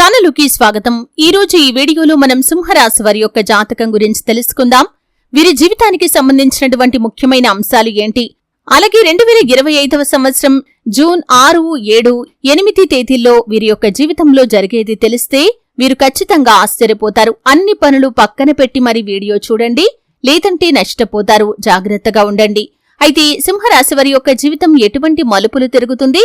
ఛానలుకి స్వాగతం. ఈ రోజు ఈ వీడియోలో మనం సింహరాశి వారి యొక్క జాతకం గురించి తెలుసుకుందాం. వీరి జీవితానికి సంబంధించినటువంటి ముఖ్యమైన అంశాలు ఏంటి? అలాగే రెండు వేల ఇరవై ఐదవ సంవత్సరం జూన్ ఆరు ఏడు ఎనిమిది తేదీల్లో వీరి యొక్క జీవితంలో జరిగేది తెలిస్తే వీరు ఖచ్చితంగా ఆశ్చర్యపోతారు. అన్ని పనులు పక్కన పెట్టి మరి వీడియో చూడండి. లేదంటే నష్టపోతారు. జాగ్రత్తగా ఉండండి. అయితే సింహరాశి వారి యొక్క జీవితం ఎటువంటి మలుపులు తిరుగుతుంది?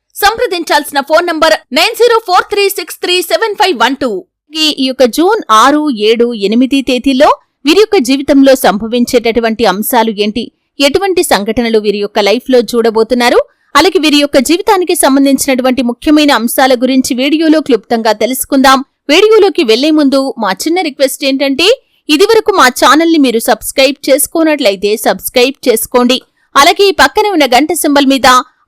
సంప్రదించాల్సిన phone number nine zero four three six three seven five one two. ఈ యొక్క జూన్ ఆరు ఏడు ఎనిమిది తేదీలో వీరి యొక్క జీవితంలో సంభవించేటటువంటి అంశాలు ఏంటి? ఎటువంటి సంఘటనలు వీరి యొక్క లైఫ్లో చూడబోతున్నారు? అలాగే వీరి యొక్క జీవితానికి సంబంధించినటువంటి ముఖ్యమైన అంశాల గురించి వీడియోలో క్లుప్తంగా తెలుసుకుందాం. వీడియోలోకి వెళ్ళే ముందు మా చిన్న రిక్వెస్ట్ ఏంటంటే ఇదివరకు మా ఛానల్ని మీరు సబ్స్క్రైబ్ చేసుకోనట్లయితే సబ్స్క్రైబ్ చేసుకోండి. అలాగే ఈ పక్కనే ఉన్న గంట సింబల్ మీద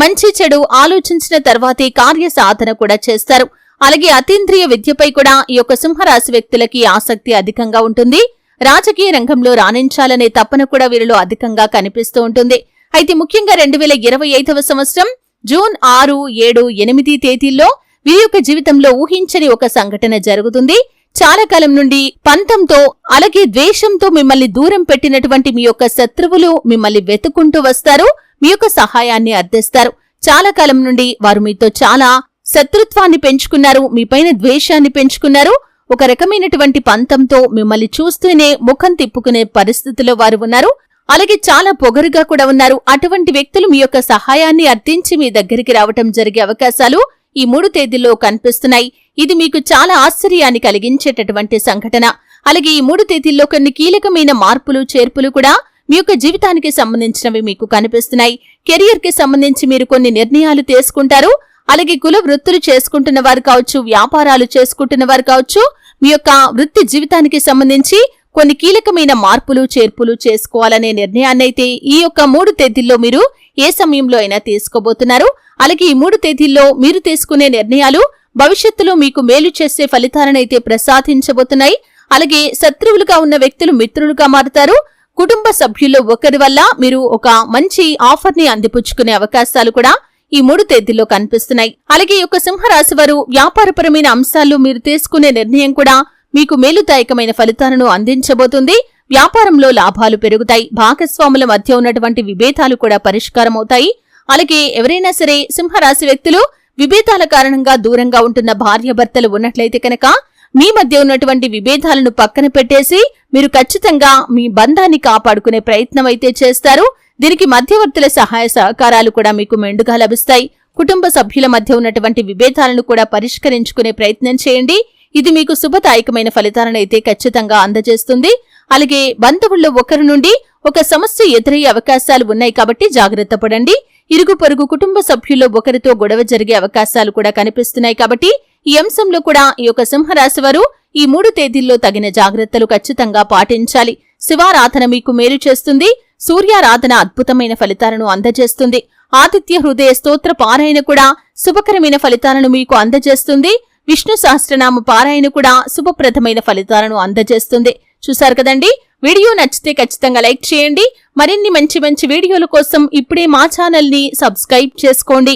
మంచి చెడు ఆలోచించిన తర్వాతే కార్య సాధన కూడా చేస్తారు. అలాగే అతీంద్రియ విద్యపై కూడా ఈ యొక్క సింహరాశి వ్యక్తులకి ఆసక్తి అధికంగా ఉంటుంది. రాజకీయ రంగంలో రాణించాలనే తపన కూడా వీరిలో అధికంగా కనిపిస్తూ ఉంటుంది. అయితే ముఖ్యంగా రెండు వేల ఇరవై ఐదవ సంవత్సరం జూన్ ఆరు ఏడు ఎనిమిది తేదీల్లో వీరి యొక్క జీవితంలో ఊహించని ఒక సంఘటన జరుగుతుంది. చాలా కాలం నుండి పంతంతో అలాగే ద్వేషంతో మిమ్మల్ని దూరం పెట్టినటువంటి మీ యొక్క శత్రువులు మిమ్మల్ని వెతుకుంటూ వస్తారు మీ యొక్క సహాయాన్ని అర్థిస్తారు. చాలా కాలం నుండి వారు మీతో చాలా శత్రుత్వాన్ని పెంచుకున్నారు మీపైన ద్వేషాన్ని పెంచుకున్నారు. ఒక రకమైనటువంటి పంతంతో మిమ్మల్ని చూస్తూనే ముఖం తిప్పుకునే పరిస్థితిలో వారు ఉన్నారు. అలాగే చాలా పొగరుగా కూడా ఉన్నారు. అటువంటి వ్యక్తులు మీ యొక్క సహాయాన్ని అర్థించి మీ దగ్గరికి రావటం జరిగే అవకాశాలు ఈ మూడు తేదీల్లో కనిపిస్తున్నాయి. ఇది మీకు చాలా ఆశ్చర్యాన్ని కలిగించేటటువంటి సంఘటన. అలాగే ఈ మూడు తేదీల్లో కొన్ని కీలకమైన మార్పులు చేర్పులు కూడా మీ యొక్క జీవితానికి సంబంధించినవి మీకు కనిపిస్తున్నాయి. కెరియర్కి సంబంధించి మీరు కొన్ని నిర్ణయాలు తీసుకుంటారు. అలాగే కుల వృత్తులు చేసుకుంటున్న వారు కావచ్చు వ్యాపారాలు చేసుకుంటున్న వారు కావచ్చు మీ యొక్క వృత్తి జీవితానికి సంబంధించి కొన్ని కీలకమైన మార్పులు చేర్పులు చేసుకోవాలనే నిర్ణయాన్నైతే ఈ యొక్క మూడు తేదీల్లో మీరు ఏ సమయంలో అయినా తీసుకోబోతున్నారు. అలాగే ఈ మూడు తేదీల్లో మీరు తీసుకునే నిర్ణయాలు భవిష్యత్తులో మీకు మేలు చేసే ఫలితాలనైతే ప్రసాదించబోతున్నాయి. అలాగే శత్రువులుగా ఉన్న వ్యక్తులు మిత్రులుగా మారుతారు. కుటుంబ సభ్యుల్లో ఒకరి వల్ల మీరు ఒక మంచి ఆఫర్ని అందిపుచ్చుకునే అవకాశాలు కూడా ఈ మూడు తేదీల్లో కనిపిస్తున్నాయి. అలాగే ఈ యొక్క సింహరాశి వారు వ్యాపారపరమైన అంశాల్లో మీరు తీసుకునే నిర్ణయం కూడా మీకు మేలుదాయకమైన ఫలితాలను అందించబోతుంది. వ్యాపారంలో లాభాలు పెరుగుతాయి. భాగస్వాముల మధ్య ఉన్నటువంటి విభేదాలు కూడా పరిష్కారం అవుతాయి అలాగే ఎవరైనా సరే సింహరాశి వ్యక్తులు విభేదాల కారణంగా దూరంగా ఉంటున్న భార్యాభర్తలు ఉన్నట్లయితే కనుక మీ మధ్య ఉన్నటువంటి విభేదాలను పక్కన పెట్టేసి మీరు ఖచ్చితంగా మీ బంధాన్ని కాపాడుకునే ప్రయత్నం అయితే చేస్తారు. దీనికి మధ్యవర్తుల సహాయ సహకారాలు కూడా మీకు మెండుగా లభిస్తాయి. కుటుంబ సభ్యుల మధ్య ఉన్నటువంటి విభేదాలను కూడా పరిష్కరించుకునే ప్రయత్నం చేయండి. ఇది మీకు శుభదాయకమైన ఫలితాలను అయితే ఖచ్చితంగా అందజేస్తుంది. అలాగే బంధువుల్లో ఒకరి నుండి ఒక సమస్య ఎదురయ్యే అవకాశాలు ఉన్నాయి కాబట్టి జాగ్రత్త పడండి. ఇరుగు పొరుగు కుటుంబ సభ్యుల్లో ఒకరితో గొడవ జరిగే అవకాశాలు కూడా కనిపిస్తున్నాయి కాబట్టి ఈ అంశంలో కూడా ఈ యొక్క సింహరాశి వారు ఈ మూడు తేదీల్లో తగిన జాగ్రత్తలు ఖచ్చితంగా పాటించాలి. శివారాధన మీకు మేలు చేస్తుంది. సూర్యారాధన అద్భుతమైన ఫలితాలను అందజేస్తుంది. ఆదిత్య హృదయ స్తోత్ర పారాయణ కూడా శుభకరమైన ఫలితాలను మీకు అందజేస్తుంది. విష్ణు సహస్రనామ పారాయణ కూడా శుభప్రదమైన ఫలితాలను అందజేస్తుంది. చూశారు కదండి? వీడియో నచ్చితే ఖచ్చితంగా లైక్ చేయండి. మరిన్ని మంచి మంచి వీడియోల కోసం ఇప్పుడే మా ఛానల్ని సబ్స్క్రైబ్ చేసుకోండి.